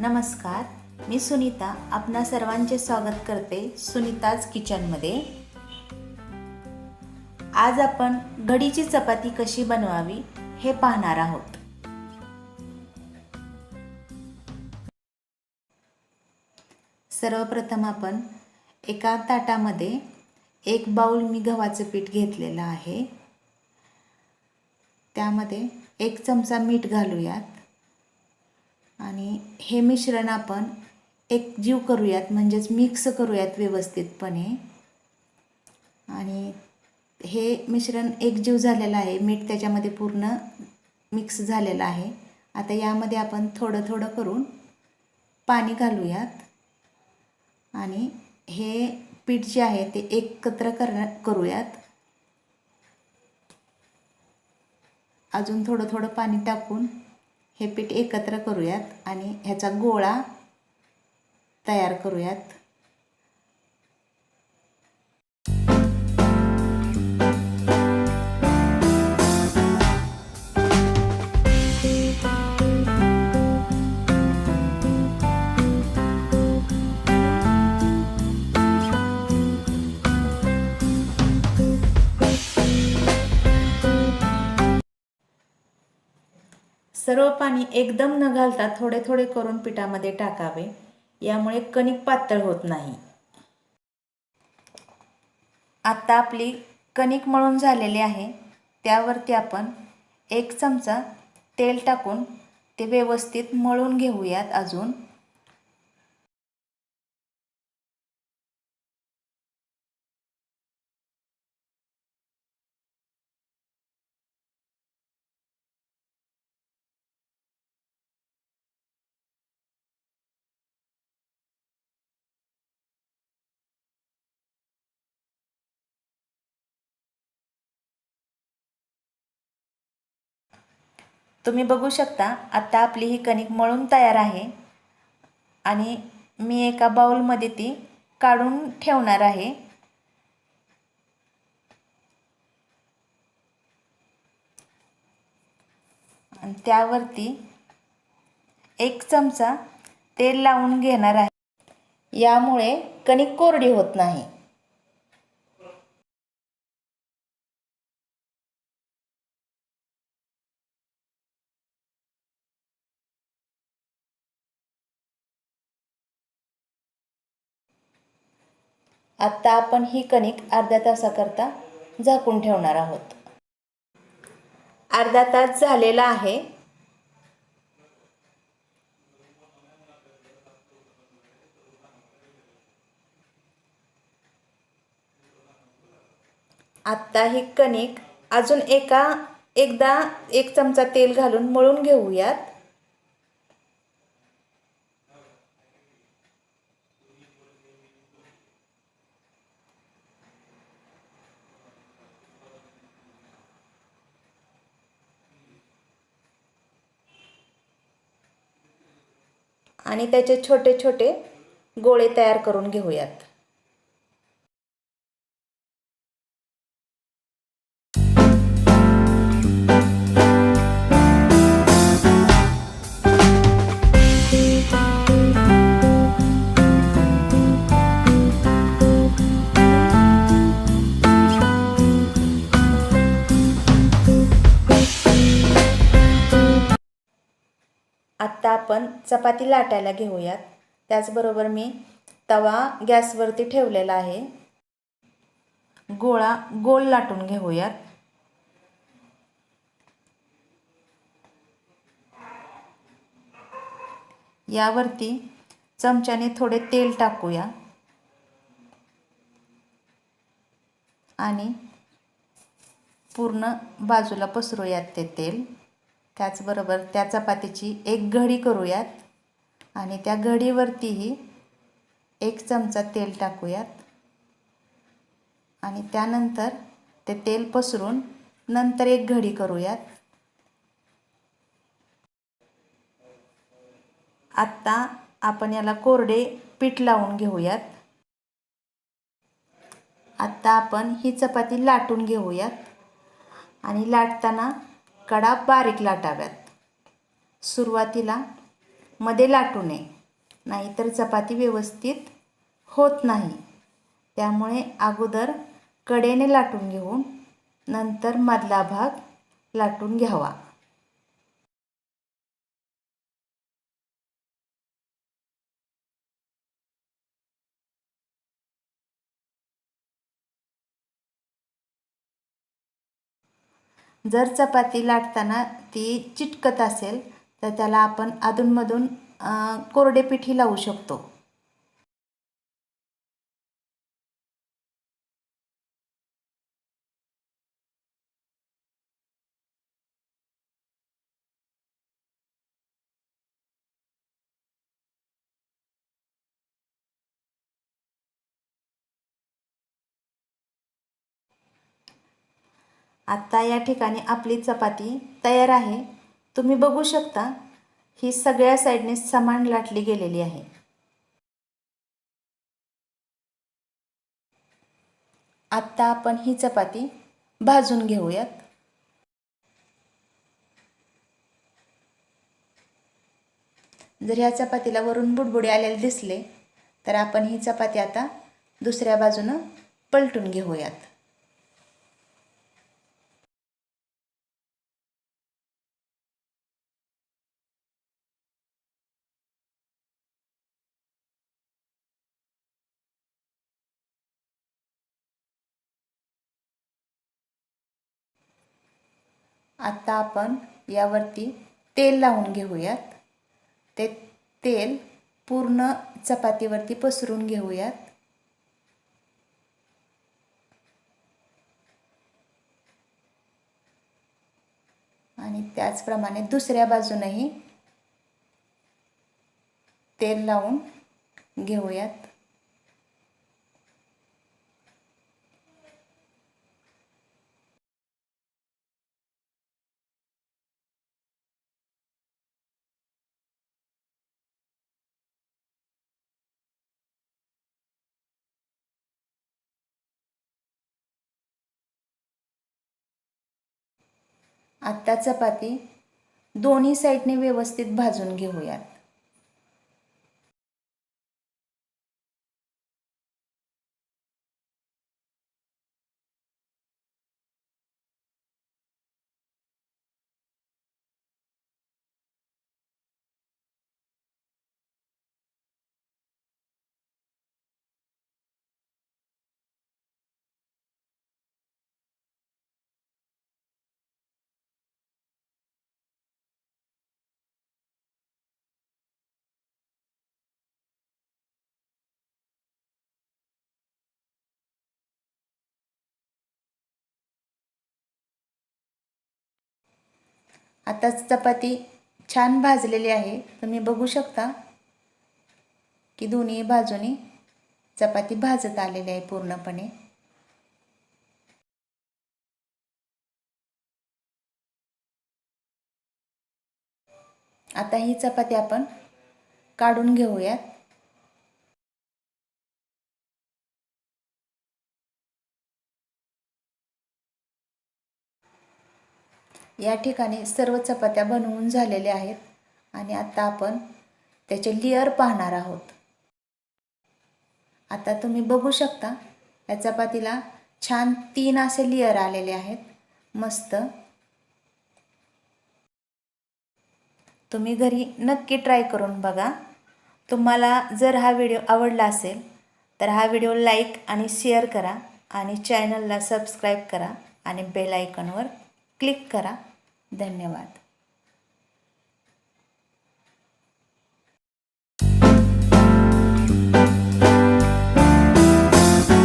नमस्कार मी सुनीता आपणा सर्वांचे स्वागत करते सुनीताज किचनमध्ये आज आपण घडीची चपाती कशी बनवावी हे पाहणार आहोत. सर्वप्रथम आपण एका ताटामध्ये एक बाऊल मी गव्हाचं पीठ घेतलेलं आहे. त्यामध्ये एक चमचा मीठ घालूयात. आणि हे मिश्रण आपण एक जीव करूयात म्हणजेच मिक्स करूयात व्यवस्थितपणे. आणि हे मिश्रण एक जीव झालेलं आहे मीठ त्याच्यामध्ये पूर्ण मिक्स झालेलं आहे. आता यामध्ये आपण थोडं थोडं करून पाणी घालूयात. आणि हे पीठ जे आहे ते एकत्र कर करूयात. अजून थोडं थोडं पाणी टाकून हे पीठ एकत्र करूयात आणि ह्याचा गोळा तयार करूयात. सर्व पाणी एकदम न घालता थोडे थोडे करून पिठामध्ये टाकावे. यामुळे कणिक पातळ होत नाही. आत्ता आपली कणिक मळून झालेली आहे. त्यावरती आपण एक चमचा तेल टाकून ते व्यवस्थित मळून घेऊयात अजून. तुम्ही बघू शकता आता आपली ही कणिक मळून तयार आहे. आणि मी एका बाऊलमध्ये ती काढून ठेवणार आहे. आणि त्यावरती एक चमचा तेल लावून घेणार आहे. यामुळे कणिक कोरडी होत नाही. आत्ता आपण ही कणिक अर्ध्या तासाकरता झाकून ठेवणार आहोत. अर्धा तास झालेला आहे. आत्ता ही कणिक अजून एका एकदा एक चमचा तेल घालून मळून घेऊयात. आणि त्याचे छोटे छोटे गोळे तयार करून घेऊयात. आपण चपाती लाटायला घेऊयात. त्याचबरोबर मी तवा गॅसवरती ठेवलेला आहे. गोळा गोल लाटून घेऊयात. यावरती चमच्याने थोडे तेल टाकूया. आणि पूर्ण बाजूला पसरूयात ते तेल. त्याचबरोबर त्या चपातीची एक घडी करूयात. आणि त्या घडीवरतीही एक चमचा तेल टाकूयात. आणि त्यानंतर ते तेल पसरून नंतर एक घडी करूयात. आत्ता आपण याला कोरडे पीठ लावून घेऊयात. आत्ता आपण ही चपाती लाटून घेऊयात. आणि लाटताना कडा बारीक लाटाव्यात. सुरुवातीला मध्ये लाटू नये नाहीतर चपाती व्यवस्थित होत नाही. त्यामुळे अगोदर कडेने लाटून घेऊन नंतर मधला भाग लाटून घ्यावा. जर चपाती लाटताना ती चिटकत असेल तर त्याला आपण अधूनमधून कोरडे पिठी लावू शकतो. आत्ता या ठिकाणी आपली चपाती तयार आहे. तुम्ही बघू शकता ही सगळ्या साईडने समान लाटली गेलेली आहे. आत्ता आपण ही चपाती भाजून घेऊयात. जर ह्या चपातीला वरून बुडबुडे आलेले दिसले तर आपण ही चपाती आता दुसऱ्या बाजूनं पलटून घेऊयात. आता आपण यावरती तेल लावून घेऊयात. ते तेल पूर्ण चपातीवरती पसरून घेऊयात. आणि त्याचप्रमाणे दुसऱ्या बाजूनही तेल लावून घेऊयात. आत्ता चपाती दोन्ही साईडने व्यवस्थित भाजून घेऊयात. आताच चपाती छान भाजलेली आहे. तुम्ही बघू शकता की दोन्ही बाजूनी चपाती भाजत आलेली आहे पूर्णपणे. आता ही चपाती आपण काढून घेऊयात. या ठिकाणी सर्व चपात्या बनवून झालेल्या आहेत आणि आता आपण त्याचे लेअर पाहणार आहोत. आता तुम्ही बघू शकता या चपातीला छान तीन असे लेअर आलेले आहेत. मस्त. तुम्ही घरी नक्की ट्राय करून बघा. तुम्हाला जर हा व्हिडिओ आवडला असेल तर हा व्हिडिओ लाईक आणि शेअर करा आणि चॅनलला सबस्क्राईब करा आणि बेल आयकॉनवर क्लिक करा. धन्यवाद.